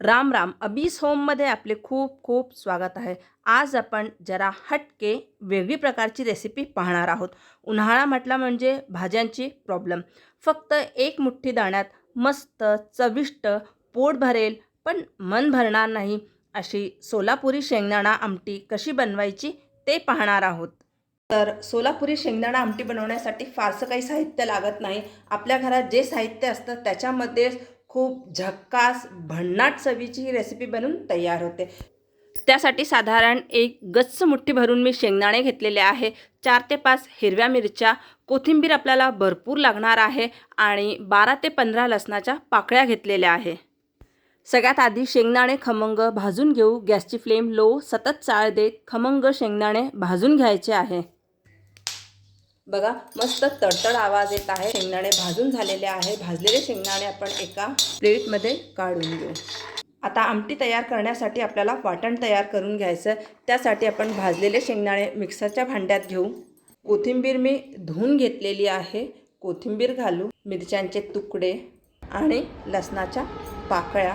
राम राम. अबीस होममध्ये आपले खूप खूप स्वागत आहे. आज आपण जरा हटके वेगळी प्रकारची रेसिपी पाहणार आहोत. उन्हाळा म्हटला म्हणजे भाज्यांची प्रॉब्लेम फक्त एक मुठ्ठी दाण्यात मस्त चविष्ट पोट भरेल पण मन भरणार नाही. अशी सोलापुरी शेंगदाणा आमटी कशी बनवायची ते पाहणार आहोत. तर सोलापुरी शेंगदाणा आमटी बनवण्यासाठी फारसं काही साहित्य लागत नाही. आपल्या घरात जे साहित्य असतं त्याच्यामध्ये खूप झक्कास भन्नाट चवीची ही रेसिपी बनून तयार होते. त्यासाठी साधारण एक गच्च मुठ्ठी भरून मी शेंगदाणे घेतलेले आहे. चार ते पाच हिरव्या मिरच्या कोथिंबीर आपल्याला भरपूर लागणार आहे आणि बारा ते पंधरा लसणाच्या पाकळ्या घेतलेल्या आहे. सगळ्यात आधी शेंगदाणे खमंग भाजून घेऊ. गॅसची फ्लेम लो सतत चाळ देत खमंग शेंगदाणे भाजून घ्यायचे आहे. बघा मस्त तडतड आवाज येत आहे. शेंगदाणे भाजून झालेले आहे. भाजलेले शेंगदाणे आपण एका प्लेटमध्ये काढून घेऊ. आता आमटी तयार करण्यासाठी आपल्याला वाटण तयार करून घ्यायचं त्यासाठी आपण भाजलेले शेंगदाणे मिक्सरच्या भांड्यात घेऊ. कोथिंबीर मी धुवून घेतलेली आहे. कोथिंबीर घालू मिरच्यांचे तुकडे आणि लसणाच्या पाकळ्या.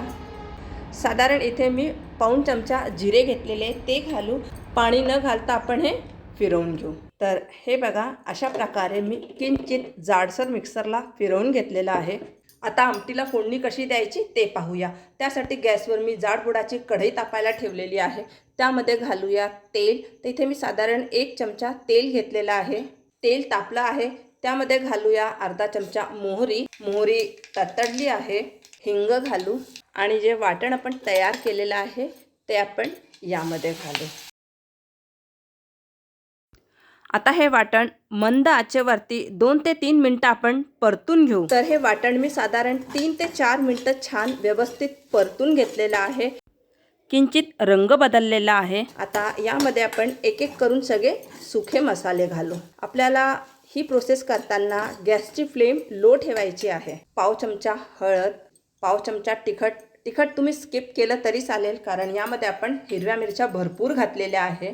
साधारण इथे मी पाऊण चमचा जिरे घेतलेले ते घालू. पाणी न घालता आपण हे फिरवून घेऊ. तर हे बघा अशा प्रकारे मी किंचित जाडसर मिक्सरला फिरवून घेतलेलं आहे. आता आमटीला फोडणी कशी द्यायची ते पाहूया. त्यासाठी गॅसवर मी जाडबुडाची कढई तापायला ठेवलेली आहे. त्यामध्ये घालूया तेल. तर इथे मी साधारण एक चमचा तेल घेतलेला आहे. तेल तापलं आहे. त्यामध्ये घालूया अर्धा चमचा मोहरी. मोहरी ततडली आहे. हिंग घालू. आणि जे वाटण आपण तयार केलेलं आहे ते आपण यामध्ये घालू. आता हे वाटण मंद आचेवरती दोन ते तीन मिनटं आपण परतून घेऊ. तर हे वाटण मी साधारण तीन ते चार मिनटं छान व्यवस्थित परतून घेतलेलं आहे. किंचित रंग बदललेला आहे. आता यामध्ये आपण एक एक करून सगळे सुखे मसाले घालू. आपल्याला ही प्रोसेस करताना गॅसची फ्लेम लो ठेवायची आहे. पाव चमचा हळद पाव चमचा तिखट. तिखट तुम्ही स्किप केलं तरी चालेल कारण यामध्ये आपण हिरव्या मिरच्या भरपूर घातलेल्या आहे.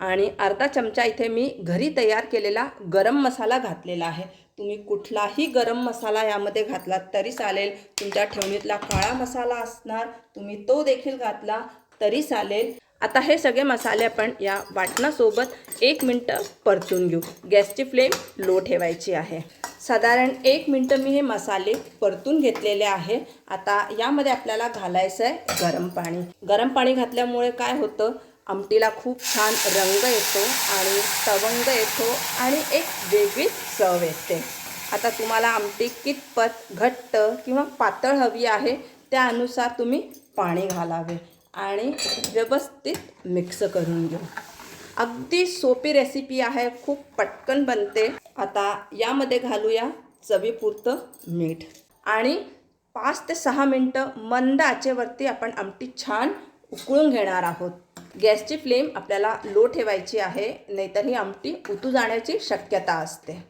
आणि अर्धा चमचा इथे मी घरी तयार केलेला गरम मसाला घातलेला आहे. तुम्ही कुठलाही गरम मसाला यामध्ये घातलात तरी चालेल. तुमच्या ठेवणीतला काळा मसाला असणार तुम्ही तो देखील घातला तरी चालेल. आता हे सगळे मसाले आपण या वाटणासोबत एक मिनटं परतून घेऊ. गॅसची फ्लेम लो ठेवायची आहे. साधारण एक मिनटं मी हे मसाले परतून घेतलेले आहे. आता यामध्ये आपल्याला घालायचं आहे गरम पाणी. गरम पाणी घातल्यामुळे काय होतं? आमटीला खूप छान रंग येतो आणि तवंग येतो आणि एक वेगळीच चव येते. आता तुम्हाला आमटी कितपत घट्ट किंवा पातळ हवी आहे त्यानुसार तुम्ही पाणी घालावे आणि व्यवस्थित मिक्स करून घेऊ. अगदी सोपी रेसिपी आहे खूप पटकन बनते. आता यामध्ये घालूया चवीपुरतं मीठ. आणि पाच ते सहा मिनटं मंद आचेवरती आपण आमटी छान उकळून घेणार आहोत. गॅसची फ्लेम आपल्याला लो ठेवायची आहे नाहीतर ही आमटी उतू जाण्याची शक्यता असते.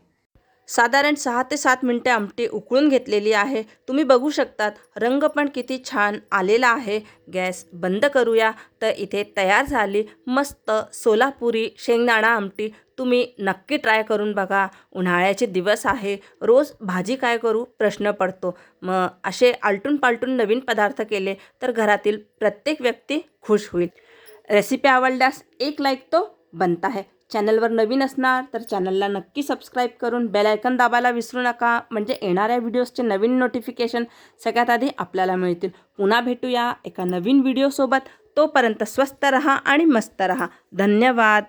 साधारण सहा ते सात मिनटे आमटी उकळून घेतलेली आहे. तुम्ही बघू शकतात रंग पण किती छान आलेला आहे. गॅस बंद करूया तर इथे तयार झाली मस्त सोलापुरी शेंगदाणा आमटी. तुम्ही नक्की ट्राय करून बघा उन्हाळ्याचे दिवस आहे. रोज भाजी काय करू? प्रश्न पडतो. मग असे आलटून पालटून नवीन पदार्थ केले तर घरातील प्रत्येक व्यक्ती खुश होईल. रेसिपी आवडल्यास एक लाईक तो बनता है. चॅनलवर नवीन असणार तर चॅनलला नक्की सबस्क्राईब करून बेल आयकन दाबायला विसरू नका. म्हणजे येणाऱ्या व्हिडिओजचे नवीन नोटिफिकेशन सगळ्यात आधी आपल्याला मिळतील. पुन्हा भेटूया एका नवीन व्हिडिओसोबत तोपर्यंत स्वस्त रहा आणि मस्त रहा. धन्यवाद.